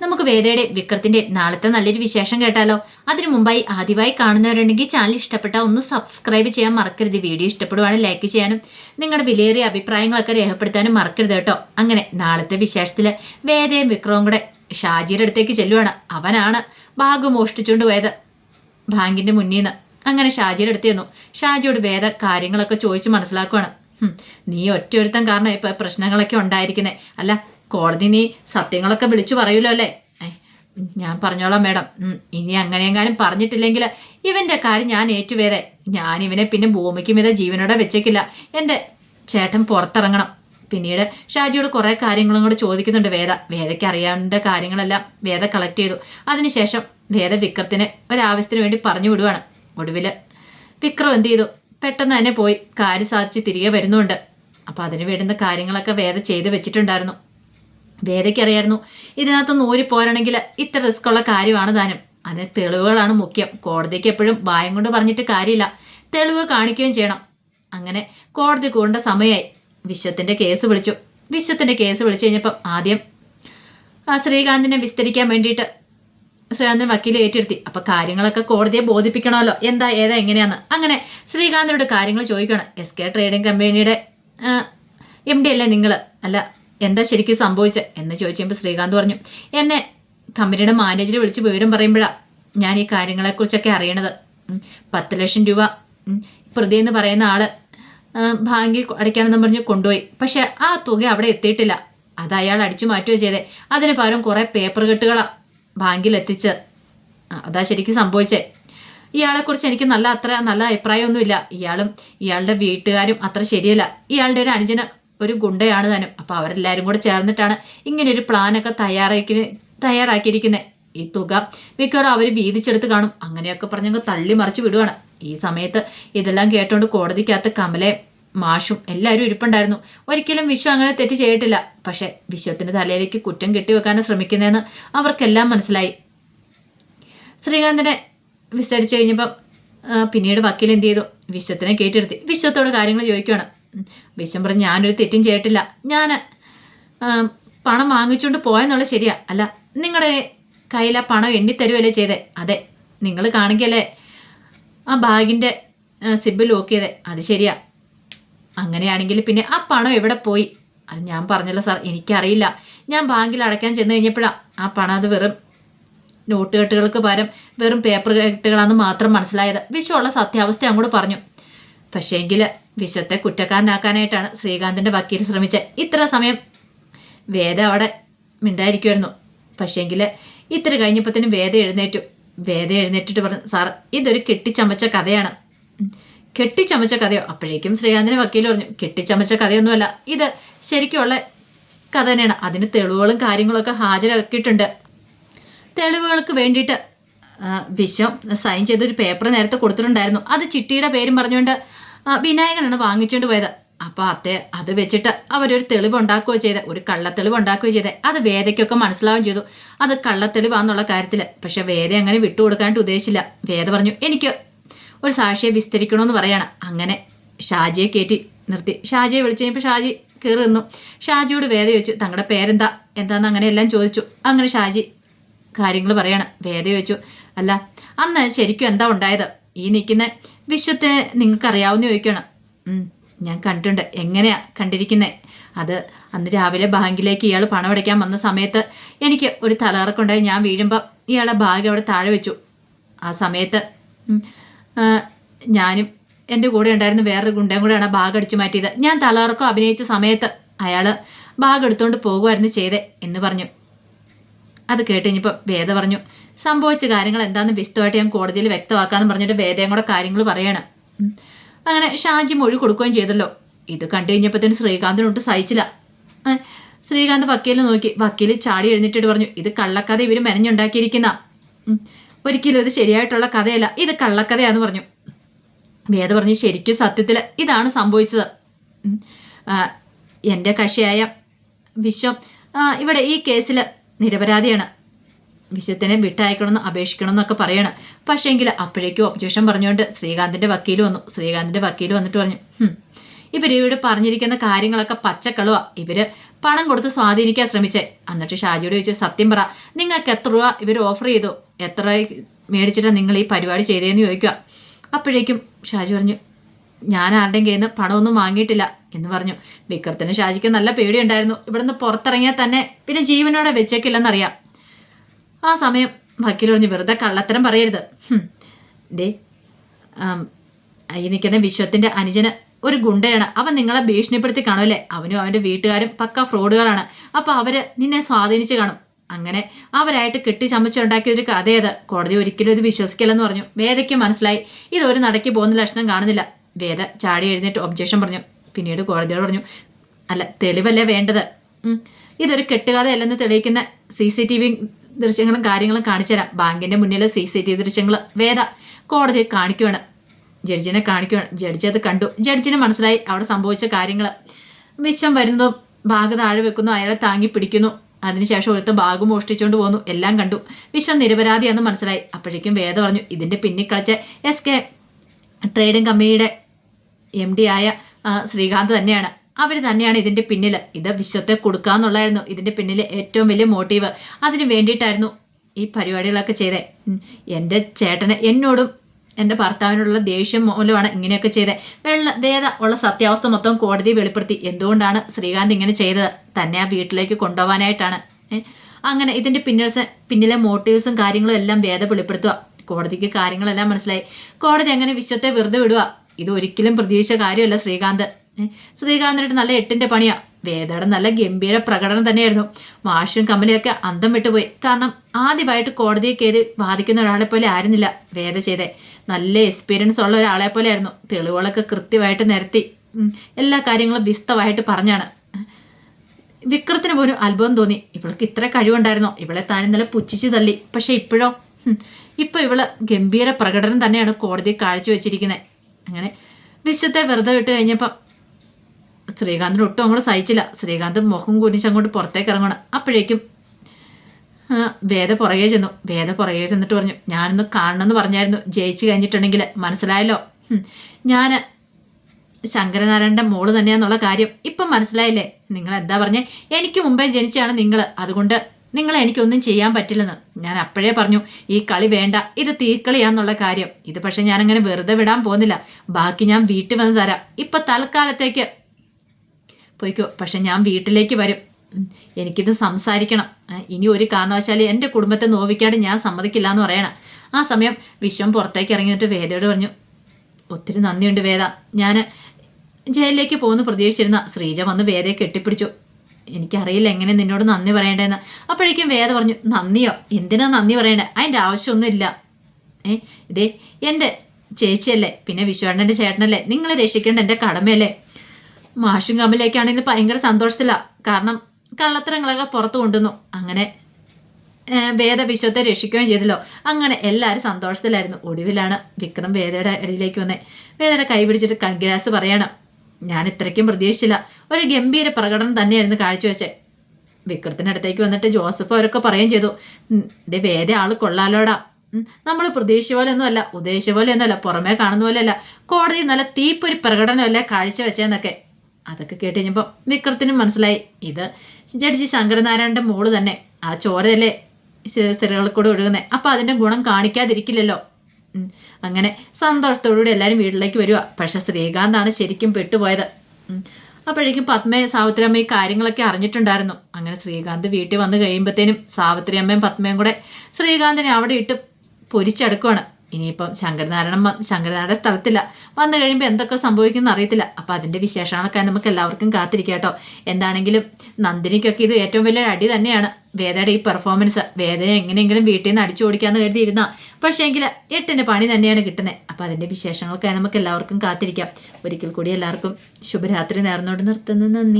നമുക്ക് വേദയുടെ വിക്രത്തിന്റെ നാളത്തെ നല്ലൊരു വിശേഷം കേട്ടാലോ? അതിനു മുമ്പായി ആദ്യമായി കാണുന്നവരുണ്ടെങ്കിൽ ചാനൽ ഇഷ്ടപ്പെട്ട ഒന്ന് സബ്സ്ക്രൈബ് ചെയ്യാൻ മറക്കരുത്. വീഡിയോ ഇഷ്ടപ്പെടുവാണെങ്കിൽ ലൈക്ക് ചെയ്യാനും നിങ്ങളുടെ വിലയേറിയ അഭിപ്രായങ്ങളൊക്കെ രേഖപ്പെടുത്താനും മറക്കരുത് കേട്ടോ. അങ്ങനെ നാളത്തെ വിശേഷത്തിൽ വേദയും വിക്രവും കൂടെ ഷാജിയുടെ അടുത്തേക്ക് ചെല്ലുവാണ്. അവനാണ് ബാഗ് മോഷ്ടിച്ചുകൊണ്ട് പോയത്. ബാങ്കിന്റെ മുന്നിൽ നിന്ന് അങ്ങനെ ഷാജിയുടെ അടുത്ത് ചെന്നു. ഷാജിയോട് വേദ കാര്യങ്ങളൊക്കെ ചോദിച്ച് മനസ്സിലാക്കുവാണ്. നീ ഒറ്റ ഒരുത്തം കാരണം ഇപ്പൊ പ്രശ്നങ്ങളൊക്കെ ഉണ്ടായിരിക്കുന്നേ. അല്ല കോടതി നീ സത്യങ്ങളൊക്കെ വിളിച്ചു പറയൂലോ അല്ലേ? ഞാൻ പറഞ്ഞോളാം മേഡം. ഇനി അങ്ങനെയെങ്ങാനും പറഞ്ഞിട്ടില്ലെങ്കിൽ ഇവന്റെ കാര്യം ഞാൻ ഏറ്റുവേദേ ഞാൻ ഇവനെ പിന്നെ ഭൂമിക്ക് മീതെ ജീവനോടെ വെച്ചേക്കില്ല. എന്റെ ചേട്ടൻ പുറത്തിറങ്ങണം. പിന്നീട് ഷാജിയോട് കുറേ കാര്യങ്ങളും കൂടെ ചോദിക്കുന്നുണ്ട് വേദ. വേദയ്ക്ക് അറിയാവുന്ന കാര്യങ്ങളെല്ലാം വേദ കളക്ട് ചെയ്തു. അതിനുശേഷം വേദ വിക്രത്തിന് ഒരാവശ്യത്തിന് വേണ്ടി പറഞ്ഞു വിടുവാണ്. ഒടുവിൽ വിക്രം എന്ത് ചെയ്തു? പെട്ടെന്ന് തന്നെ പോയി കാര്യം സാധിച്ച് തിരികെ വരുന്നുണ്ട്. അപ്പോൾ അതിന് വേണ്ടുന്ന കാര്യങ്ങളൊക്കെ വേദ ചെയ്ത് വെച്ചിട്ടുണ്ടായിരുന്നു. വേദയ്ക്കറിയായിരുന്നു ഇതിനകത്തൊന്ന് ഊരി പോരണമെങ്കിൽ ഇത്ര റിസ്ക് ഉള്ള കാര്യമാണ് താനും. അതിന് തെളിവുകളാണ് മുഖ്യം. കോടതിക്ക് എപ്പോഴും ഭയം കൊണ്ട് പറഞ്ഞിട്ട് കാര്യമില്ല. തെളിവ് കാണിക്കുകയും ചെയ്യണം. അങ്ങനെ കോടതി കൂടേണ്ട സമയമായി. വിശ്വത്തിന്റെ കേസ് വിളിച്ചു. വിശ്വത്തിന്റെ കേസ് വിളിച്ചു കഴിഞ്ഞപ്പം ആദ്യം ശ്രീകാന്തിനെ വിസ്തരിക്കാൻ വേണ്ടിയിട്ട് ശ്രീകാന്തിന് വക്കീൽ ഏറ്റെടുത്തി. അപ്പോൾ കാര്യങ്ങളൊക്കെ കോടതിയെ ബോധിപ്പിക്കണമല്ലോ. എന്താ ഏതാ എങ്ങനെയാന്ന്. അങ്ങനെ ശ്രീകാന്തിനോട് കാര്യങ്ങൾ ചോദിക്കണം എസ് കെ ട്രേഡിംഗ് കമ്പനിയുടെ എം ഡി അല്ലേ നിങ്ങൾ അല്ല എന്താ ശരിക്കും സംഭവിച്ച? എന്ന് ചോദിച്ചപ്പോൾ ശ്രീകാന്ത് പറഞ്ഞു എന്നെ കമ്പനിയുടെ മാനേജർ വിളിച്ച് വിവരം പറയുമ്പോഴാണ് ഞാൻ ഈ കാര്യങ്ങളെക്കുറിച്ചൊക്കെ അറിയണത്. പത്ത് ലക്ഷം രൂപ പ്രതി എന്ന് പറയുന്ന ആൾ ബാങ്കിൽ അടയ്ക്കാനെന്ന് പറഞ്ഞ് കൊണ്ടുപോയി. പക്ഷെ ആ തുക അവിടെ എത്തിയിട്ടില്ല. അത് അയാൾ അടിച്ചു മാറ്റുകയോ ചെയ്തേ. അതിന് പകരം കുറേ പേപ്പർ കെട്ടുകളാണ് ബാങ്കിൽ എത്തിച്ച് അതാ ശരിക്കും സംഭവിച്ചേ. ഇയാളെക്കുറിച്ച് എനിക്ക് നല്ല അത്ര നല്ല അഭിപ്രായമൊന്നുമില്ല. ഇയാളും ഇയാളുടെ വീട്ടുകാരും അത്ര ശരിയല്ല. ഇയാളുടെ ഒരു അനുജന് ഒരു ഗുണ്ടയാണ് താനും അപ്പോൾ അവരെല്ലാവരും കൂടെ ചേർന്നിട്ടാണ് ഇങ്ങനെ ഒരു പ്ലാനൊക്കെ തയ്യാറാക്കി തയ്യാറാക്കിയിരിക്കുന്നത് ഈ തുക മിക്കവാറും അവർ വീതിച്ചെടുത്ത് കാണും. അങ്ങനെയൊക്കെ പറഞ്ഞങ്ങ് തള്ളി മറിച്ച് വിടുവാണ്. ഈ സമയത്ത് ഇതെല്ലാം കേട്ടുകൊണ്ട് കോടതിക്കകത്ത് കമലെ മാഷും എല്ലാവരും ഇരിപ്പുണ്ടായിരുന്നു. ഒരിക്കലും വിശ്വ അങ്ങനെ തെറ്റ് ചെയ്തിട്ടില്ല. പക്ഷെ വിശ്വത്തിന്റെ തലയിലേക്ക് കുറ്റം കെട്ടിവെക്കാനാണ് ശ്രമിക്കുന്നതെന്ന് അവർക്കെല്ലാം മനസ്സിലായി. ശ്രീകാന്തിനെ വിസ്തരിച്ചു കഴിഞ്ഞപ്പം പിന്നീട് വക്കീൽ എന്ത് ചെയ്തു? വിശ്വത്തിനെ കേട്ടിരുത്തി വിശ്വത്തോട് കാര്യങ്ങൾ ചോദിക്കുകയാണ് വിശ്വം പറഞ്ഞു ഞാനൊരു തെറ്റും ചെയ്തിട്ടില്ല. ഞാൻ പണം വാങ്ങിച്ചുകൊണ്ട് പോയെന്നുള്ളത് ശരിയാ. അല്ല നിങ്ങളുടെ കയ്യിൽ ആ പണം എണ്ണിത്തരുവല്ലേ ചെയ്തേ? അതെ നിങ്ങൾ കാണിക്കല്ലേ? ആ ബാഗിന്റെ സിബ് ലോക്ക് ചെയ്തേ. അത് ശരിയാ. അങ്ങനെയാണെങ്കിൽ പിന്നെ ആ പണം എവിടെ പോയി? അത് ഞാൻ പറഞ്ഞല്ലോ സാർ എനിക്കറിയില്ല. ഞാൻ ബാങ്കിൽ അടയ്ക്കാൻ ചെന്ന് കഴിഞ്ഞപ്പോഴാണ് ആ പണം അത് വെറും നോട്ട് കെട്ടുകൾക്ക് പകരം വെറും പേപ്പർ കെട്ടുകളാണെന്ന് മാത്രം മനസ്സിലായത്. വിഷമുള്ള സത്യാവസ്ഥ അങ്ങോട്ട് പറഞ്ഞു. പക്ഷേങ്കിൽ വിശ്വത്തെ കുറ്റക്കാരനാക്കാനായിട്ടാണ് ശ്രീകാന്തിന്റെ വക്കീൽ ശ്രമിച്ചത് ഇത്ര സമയം വേദ അവിടെ മിണ്ടായിരിക്കുമായിരുന്നു പക്ഷേങ്കിൽ ഇത്ര കഴിഞ്ഞപ്പോഴത്തേനും വേദ എഴുന്നേറ്റു. വേദ എഴുന്നേറ്റിട്ട് പറഞ്ഞു സാർ ഇതൊരു കെട്ടിച്ചമച്ച കഥയാണ്. കെട്ടിച്ചമച്ച കഥയോ? അപ്പോഴേക്കും ശ്രീകാന്തിന് വക്കീൽ പറഞ്ഞു കെട്ടിച്ചമച്ച കഥയൊന്നുമല്ല. ഇത് ശരിക്കുള്ള കഥ തന്നെയാണ്. അതിന് തെളിവുകളും കാര്യങ്ങളൊക്കെ ഹാജരാക്കിയിട്ടുണ്ട്. തെളിവുകൾക്ക് വേണ്ടിയിട്ട് വിശ്വം സൈൻ ചെയ്തൊരു പേപ്പർ നേരത്തെ കൊടുത്തിട്ടുണ്ടായിരുന്നു. അത് ചിട്ടിയുടെ പേരും പറഞ്ഞുകൊണ്ട് വിനായകനാണ് വാങ്ങിച്ചുകൊണ്ട് പോയത്. അപ്പോൾ അത്തെ അത് വെച്ചിട്ട് അവരൊരു തെളിവ് ഉണ്ടാക്കുകയോ ചെയ്ത് ഒരു കള്ളത്തെളിവ് ഉണ്ടാക്കുകയോ ചെയ്തത് അത് വേദയ്ക്കൊക്കെ മനസ്സിലാവുകയും ചെയ്തു. അത് കള്ളത്തെളിവാന്നുള്ള കാര്യത്തിൽ പക്ഷെ വേദ അങ്ങനെ വിട്ടുകൊടുക്കാനായിട്ട് ഉദ്ദേശിച്ചില്ല. വേദ പറഞ്ഞു എനിക്ക് ഒരു സാക്ഷിയെ വിസ്തരിക്കണമെന്ന് പറയാണ്. അങ്ങനെ ഷാജിയെ കയറ്റി നിർത്തി. ഷാജിയെ വിളിച്ചു കഴിഞ്ഞപ്പോൾ ഷാജി കയറി നിന്നു. ഷാജിയോട് വേദ ചോദിച്ചു തങ്ങളുടെ പേരെന്താ? എന്താന്ന് അങ്ങനെ എല്ലാം ചോദിച്ചു. അങ്ങനെ ഷാജി കാര്യങ്ങൾ പറയാണ്. വേദ ചോദിച്ചു അല്ല അന്ന് ശരിക്കും എന്താ ഉണ്ടായത്? ഈ നിൽക്കുന്ന വിശ്വത്തെ നിങ്ങൾക്ക് അറിയാവുന്ന ചോദിക്കണം ഞാൻ കണ്ടിട്ടുണ്ട്. എങ്ങനെയാ കണ്ടിരിക്കുന്നത് അത് അന്ന് രാവിലെ ബാങ്കിലേക്ക് ഇയാൾ പണം അടയ്ക്കാൻ വന്ന സമയത്ത് എനിക്ക് ഒരു തലകറക്കുണ്ടായി. ഞാൻ വീഴുമ്പോൾ ഇയാളെ ബാഗ് അവിടെ താഴെ വെച്ചു. ആ സമയത്ത് ഞാനും എന്റെ കൂടെ ഉണ്ടായിരുന്ന വേറൊരു ഗുണ്ടയും കൂടെയാണ് ആ ബാഗ് അടിച്ചു മാറ്റിയത്. ഞാൻ തലകറക്കം അഭിനയിച്ച സമയത്ത് അയാൾ ബാഗ് എടുത്തുകൊണ്ട് പോകുമായിരുന്നു ചെയ്തേ എന്ന് പറഞ്ഞു. അത് കേട്ട് കഴിഞ്ഞപ്പോൾ വേദ പറഞ്ഞു സംഭവിച്ച കാര്യങ്ങൾ എന്താണെന്ന് വിശദമായിട്ട് ഞാൻ കോടതിയിൽ വ്യക്തമാക്കാമെന്ന് പറഞ്ഞിട്ട് വേദയും കൂടെ കാര്യങ്ങൾ പറയണം. അങ്ങനെ ഷാജി മൊഴി കൊടുക്കുകയും ചെയ്തല്ലോ. ഇത് കണ്ടു കഴിഞ്ഞപ്പോഴത്തേന് ശ്രീകാന്തിനൊട്ട് സഹിച്ചില്ല. ശ്രീകാന്ത് വക്കീലിനെ നോക്കി വക്കീൽ ചാടി എഴുന്നേറ്റിട്ട് പറഞ്ഞു ഇത് കള്ളക്കഥ ഇവർ മെനഞ്ഞുണ്ടാക്കിയിരിക്കുന്ന. ഒരിക്കലും ഇത് ശരിയായിട്ടുള്ള കഥയല്ല ഇത് കള്ളക്കഥയാന്ന് പറഞ്ഞു. വേദ പറഞ്ഞു ശരിക്കും സത്യത്തിൽ ഇതാണ് സംഭവിച്ചത്. എന്റെ കക്ഷിയായ വിശ്വം ഇവിടെ ഈ കേസിൽ നിരപരാധിയാണ്. വിശ്വത്തിനെ വിട്ടയക്കണമെന്ന് അപേക്ഷിക്കണമെന്നൊക്കെ പറയണം. പക്ഷേങ്കിൽ അപ്പോഴേക്കും ഒബ്ജക്ഷൻ പറഞ്ഞുകൊണ്ട് ശ്രീകാന്തിന്റെ വക്കീൽ വന്നു. ശ്രീകാന്തിന്റെ വക്കീൽ വന്നിട്ട് പറഞ്ഞു ഇവരിവിടെ പറഞ്ഞിരിക്കുന്ന കാര്യങ്ങളൊക്കെ പച്ചക്കളുവാ. ഇവർ പണം കൊടുത്ത് സ്വാധീനിക്കാൻ ശ്രമിച്ചേ. എന്നിട്ട് ഷാജിയോട് ചോദിച്ചു സത്യം പറ നിങ്ങൾക്ക് എത്ര രൂപ ഇവർ ഓഫർ ചെയ്തു? എത്ര മേടിച്ചിട്ടാണ് നിങ്ങൾ ഈ പരിപാടി ചെയ്തതെന്ന് ചോദിക്കുക അപ്പോഴേക്കും ഷാജി പറഞ്ഞു ഞാൻ ആരുടെയും കയ്യിൽ നിന്ന് പണമൊന്നും വാങ്ങിയിട്ടില്ല എന്ന് പറഞ്ഞു. വിക്രത്തിന് ഷാജിക്ക് നല്ല പേടിയുണ്ടായിരുന്നു. ഇവിടുന്ന് പുറത്തിറങ്ങിയാൽ തന്നെ പിന്നെ ജീവനോടെ വെച്ചേക്കില്ലെന്നറിയാം. ആ സമയം വക്കീൽ പറഞ്ഞു വെറുതെ കള്ളത്തരം പറയരുത്. ദേ ഈ നിൽക്കുന്ന വിശ്വത്തിന്റെ അനുജന് ഒരു ഗുണ്ടയാണ്. അവൻ നിങ്ങളെ ഭീഷണിപ്പെടുത്തി കാണുമല്ലേ? അവനും അവന്റെ വീട്ടുകാരും പക്ക ഫ്രോഡുകളാണ്. അപ്പോൾ അവർ നിന്നെ സ്വാധീനിച്ച് കാണും. അങ്ങനെ അവരായിട്ട് കെട്ടി ചമച്ചുണ്ടാക്കിയ ഒരു കഥയത് കോടതി ഒരിക്കലും ഇത് വിശ്വസിക്കില്ലെന്ന് പറഞ്ഞു. വേദയ്ക്ക് മനസ്സിലായി. ഇതൊരു നടക്കി പോകുന്ന ലക്ഷണം കാണുന്നില്ല. വേദ ചാടി എഴുന്നേറ്റ് ഒബ്ജക്ഷൻ പറഞ്ഞു. പിന്നീട് കോടതിയോട് പറഞ്ഞു അല്ല തെളിവല്ലേ വേണ്ടത്. ഇതൊരു കെട്ടുകഥയല്ലെന്ന് തെളിയിക്കുന്ന സി സി ടി വി ദൃശ്യങ്ങളും കാര്യങ്ങളും കാണിച്ചു തരാം ബാങ്കിന്റെ മുന്നിലെ സി സി ടി വി ദൃശ്യങ്ങൾ വേദ കോടതി കാണിക്കുവാണ്. ജഡ്ജിനെ കാണിക്കുവാണ്. ജഡ്ജി അത് കണ്ടു. ജഡ്ജിന് മനസ്സിലായി അവിടെ സംഭവിച്ച കാര്യങ്ങൾ വിശ്വം വരുന്നതും ബാഗ് താഴെ വെക്കുന്നു അയാളെ താങ്ങി പിടിക്കുന്നു. അതിനുശേഷം ഒരുത്ത ബാഗ് മോഷ്ടിച്ചുകൊണ്ട് പോന്നു. എല്ലാം കണ്ടു. വിശ്വം നിരപരാധിയാണെന്ന് മനസ്സിലായി. അപ്പോഴേക്കും വേദ പറഞ്ഞു ഇതിന്റെ പിന്നിൽ കളിച്ച എസ് കെ ട്രേഡിംഗ് കമ്പനിയുടെ എം ഡി ആയ ശ്രീകാന്ത് തന്നെയാണ്. അവർ തന്നെയാണ് ഇതിന്റെ പിന്നിൽ ഇത് വിശ്വത്തെ കൊടുക്കാന്നുള്ളായിരുന്നു. ഇതിന്റെ പിന്നിൽ ഏറ്റവും വലിയ മോട്ടീവ്. അതിന് വേണ്ടിയിട്ടായിരുന്നു ഈ പരിപാടികളൊക്കെ ചെയ്തേ. ഉം. എന്റെ ചേട്ടന് എന്നോടും എന്റെ ഭർത്താവിനുള്ള ദേഷ്യം മൂലമാണ് ഇങ്ങനെയൊക്കെ ചെയ്തത് വെള്ള വേദ ഉള്ള സത്യാവസ്ഥ മൊത്തം കോടതി വെളിപ്പെടുത്തി. എന്തുകൊണ്ടാണ് ശ്രീകാന്ത് ഇങ്ങനെ ചെയ്തത്? തന്നെ ആ വീട്ടിലേക്ക് കൊണ്ടുപോകാനായിട്ടാണ്? അങ്ങനെ ഇതിന്റെ പിന്നിൽ പിന്നിലെ മോട്ടീവ്സും കാര്യങ്ങളും എല്ലാം വേദ വെളിപ്പെടുത്തുക. കോടതിക്ക് കാര്യങ്ങളെല്ലാം മനസ്സിലായി. കോടതി അങ്ങനെ വിശ്വത്തെ വെറുതെ വിടുക. ഇത് ഒരിക്കലും പ്രതീക്ഷിച്ച കാര്യമല്ല ശ്രീകാന്ത്. ഏ? ശ്രീകാന്തിനായിട്ട് നല്ല എട്ടിന്റെ പണിയാ. വേദയുടെ നല്ല ഗംഭീര പ്രകടനം തന്നെയായിരുന്നു. മാഷും കമ്പനിയൊക്കെ അന്തം വിട്ടുപോയി. കാരണം ആദ്യമായിട്ട് കോടതിയെ കയറി ബാധിക്കുന്ന ഒരാളെ പോലെ ആയിരുന്നില്ല വേദ ചെയ്തേ. നല്ല എക്സ്പീരിയൻസ് ഉള്ള ഒരാളെ പോലെ ആയിരുന്നു തെളിവുകളൊക്കെ കൃത്യമായിട്ട് നിരത്തി എല്ലാ കാര്യങ്ങളും വിസ്തമായിട്ട് പറഞ്ഞാണ്. വിക്രത്തിന് പോലും അത്ഭുതം തോന്നി. ഇവൾക്ക് ഇത്ര കഴിവുണ്ടായിരുന്നോ? ഇവളെ താൻ ഇന്നലെ പുച്ഛിച്ച് തള്ളി. പക്ഷെ ഇപ്പോഴോ? ഇപ്പൊ ഇവൾ ഗംഭീര പ്രകടനം തന്നെയാണ് കോടതി കാഴ്ചവെച്ചിരിക്കുന്നത് അങ്ങനെ വിശ്വത്തെ വെറുതെ വിട്ട് കഴിഞ്ഞപ്പം ശ്രീകാന്തിന് ഒട്ടും അങ്ങോട്ട് സഹിച്ചില്ല. ശ്രീകാന്ത് മുഖം കുനിച്ച് അങ്ങോട്ട് പുറത്തേക്ക് ഇറങ്ങണം. അപ്പോഴേക്കും വേദ പുറകെ ചെന്നു. വേദ പുറകെ ചെന്നിട്ട് പറഞ്ഞു ഞാനൊന്ന് കാണണമെന്ന് പറഞ്ഞായിരുന്നു. ജയിച്ചു കഴിഞ്ഞിട്ടുണ്ടെങ്കിൽ മനസ്സിലായല്ലോ. ഞാൻ ശങ്കരനാരായണന്റെ മോൾ തന്നെയാണെന്നുള്ള കാര്യം ഇപ്പം മനസ്സിലായില്ലേ? നിങ്ങൾ എന്താ പറഞ്ഞേ? എനിക്ക് മുമ്പേ ജനിച്ചാണ് നിങ്ങൾ അതുകൊണ്ട് നിങ്ങളെ എനിക്കൊന്നും ചെയ്യാൻ പറ്റില്ലെന്ന് ഞാൻ അപ്പോഴേ പറഞ്ഞു ഈ കളി വേണ്ട ഇത് തീർക്കളിയാന്നുള്ള കാര്യം. ഇത് പക്ഷേ ഞാൻ അങ്ങനെ വെറുതെ വിടാൻ പോകുന്നില്ല. ബാക്കി ഞാൻ വീട്ടിൽ വന്ന് തരാം. ഇപ്പൊ തൽക്കാലത്തേക്ക്. പോയിക്കോ പക്ഷെ ഞാൻ വീട്ടിലേക്ക് വരും. എനിക്കിത് സംസാരിക്കണം. ഇനി ഒരു കാരണവശാലും എന്റെ കുടുംബത്തെ നോവിക്കാണ്ട് ഞാൻ സമ്മതിക്കില്ല എന്ന് പറയണം. ആ സമയം വിശ്വം പുറത്തേക്ക് ഇറങ്ങിയിട്ട് വേദയോട് പറഞ്ഞു ഒത്തിരി നന്ദിയുണ്ട് വേദ. ഞാൻ ജയിലിലേക്ക് പോകുന്നു പ്രതീക്ഷിച്ചിരുന്ന. ശ്രീജ വന്ന് വേദയെ കെട്ടിപ്പിടിച്ചു. എനിക്കറിയില്ല എങ്ങനെ നിന്നോട് നന്ദി പറയേണ്ടതെന്ന് അപ്പോഴേക്കും വേദ പറഞ്ഞു നന്ദിയോ? എന്തിനാ നന്ദി പറയേണ്ടത് അതിന്റെ ആവശ്യമൊന്നുമില്ല. ഏ ഇതേ എന്റെ ചേച്ചിയല്ലേ? പിന്നെ വിശ്വാണ്ടന്റെ ചേട്ടനല്ലേ? നിങ്ങളെ രക്ഷിക്കേണ്ട എന്റെ കടമയല്ലേ? മാഷും കമ്പിലേക്കാണെങ്കിൽ ഭയങ്കര സന്തോഷത്തിലാണ് കാരണം കള്ളത്തരങ്ങളൊക്കെ പുറത്തു കൊണ്ടുവന്നു. അങ്ങനെ വേദ വിശ്വത്തെ രക്ഷിക്കുകയും ചെയ്തല്ലോ. അങ്ങനെ എല്ലാവരും സന്തോഷത്തിലായിരുന്നു. ഒടുവിലാണ് വിക്രം വേദയുടെ ഇടയിലേക്ക് വന്നേ. വേദയുടെ കൈ പിടിച്ചിട്ട് കൺഗ്രാസ് പറയണം ഞാൻ ഇത്രയ്ക്കും പ്രതീക്ഷിച്ചില്ല ഒരു ഗംഭീര പ്രകടനം തന്നെയായിരുന്നു കാഴ്ചവെച്ചേ വിക്രത്തിനടുത്തേക്ക് വന്നിട്ട് ജോസഫ് അവരൊക്കെ പറയുകയും ചെയ്തു ഇത് ദേ ആൾ കൊള്ളാലോടാ നമ്മൾ പ്രതീക്ഷിച്ച പോലെ ഒന്നുമല്ല ഉദ്ദേശിച്ച പോലെ ഒന്നുമല്ല പുറമേ കാണുന്ന പോലെയല്ല കോടതി നല്ല തീപ്പൊരു പ്രകടനമല്ലേ കാഴ്ചവെച്ചെന്നൊക്കെ അതൊക്കെ കേട്ട് കഴിഞ്ഞപ്പോൾ വിക്രത്തിനും മനസ്സിലായി ഇത് ജഡ്ജി ശങ്കരനാരായണന്റെ മോൾ തന്നെ ആ ചോരയല്ലേ സ്ത്രീകളിൽ കൂടെ ഒഴുകുന്നത് അപ്പം അതിന്റെ ഗുണം കാണിക്കാതിരിക്കില്ലല്ലോ. അങ്ങനെ സന്തോഷത്തോടുകൂടി എല്ലാവരും വീട്ടിലേക്ക് വരിക പക്ഷെ ശ്രീകാന്താണ് ശരിക്കും പെട്ടുപോയത്. അപ്പോഴേക്കും പത്മയെ സാവിത്രി ഈ കാര്യങ്ങളൊക്കെ അറിഞ്ഞിട്ടുണ്ടായിരുന്നു. അങ്ങനെ ശ്രീകാന്ത് വീട്ടിൽ വന്നു കഴിയുമ്പോഴത്തേനും സാവിത്രി അമ്മയും പത്മയും കൂടെ ശ്രീകാന്തിനെ അവിടെ ഇട്ട് പൊരിച്ചെടുക്കുവാണ്. ഇനിയിപ്പം ശങ്കരനാരായണൻ ശങ്കരനാരായണ സ്ഥലത്തില്ല. വന്നു കഴിയുമ്പോൾ എന്തൊക്കെ സംഭവിക്കുന്ന അറിയത്തില്ല. അപ്പോൾ അതിന്റെ വിശേഷങ്ങളൊക്കെ നമുക്ക് എല്ലാവർക്കും കാത്തിരിക്കാം കേട്ടോ. എന്താണെങ്കിലും നന്ദിനിക്കൊക്കെ ഇത് ഏറ്റവും വലിയ അടി തന്നെയാണ്. വേദയുടെ ഈ പെർഫോമൻസ് വേദനെ എങ്ങനെയെങ്കിലും വീട്ടിൽ നിന്ന് അടിച്ചു ഓടിക്കാമെന്ന് കരുതിയിരുന്ന. പക്ഷേ എങ്കിൽ എട്ടിന്റെ പണി തന്നെയാണ് കിട്ടുന്നത് അപ്പോൾ അതിന്റെ വിശേഷങ്ങൾക്കായി നമുക്ക് എല്ലാവർക്കും കാത്തിരിക്കാം. ഒരിക്കൽ കൂടി എല്ലാവർക്കും ശുഭരാത്രി നേർന്നോട് നിർത്തുന്നു. നന്ദി.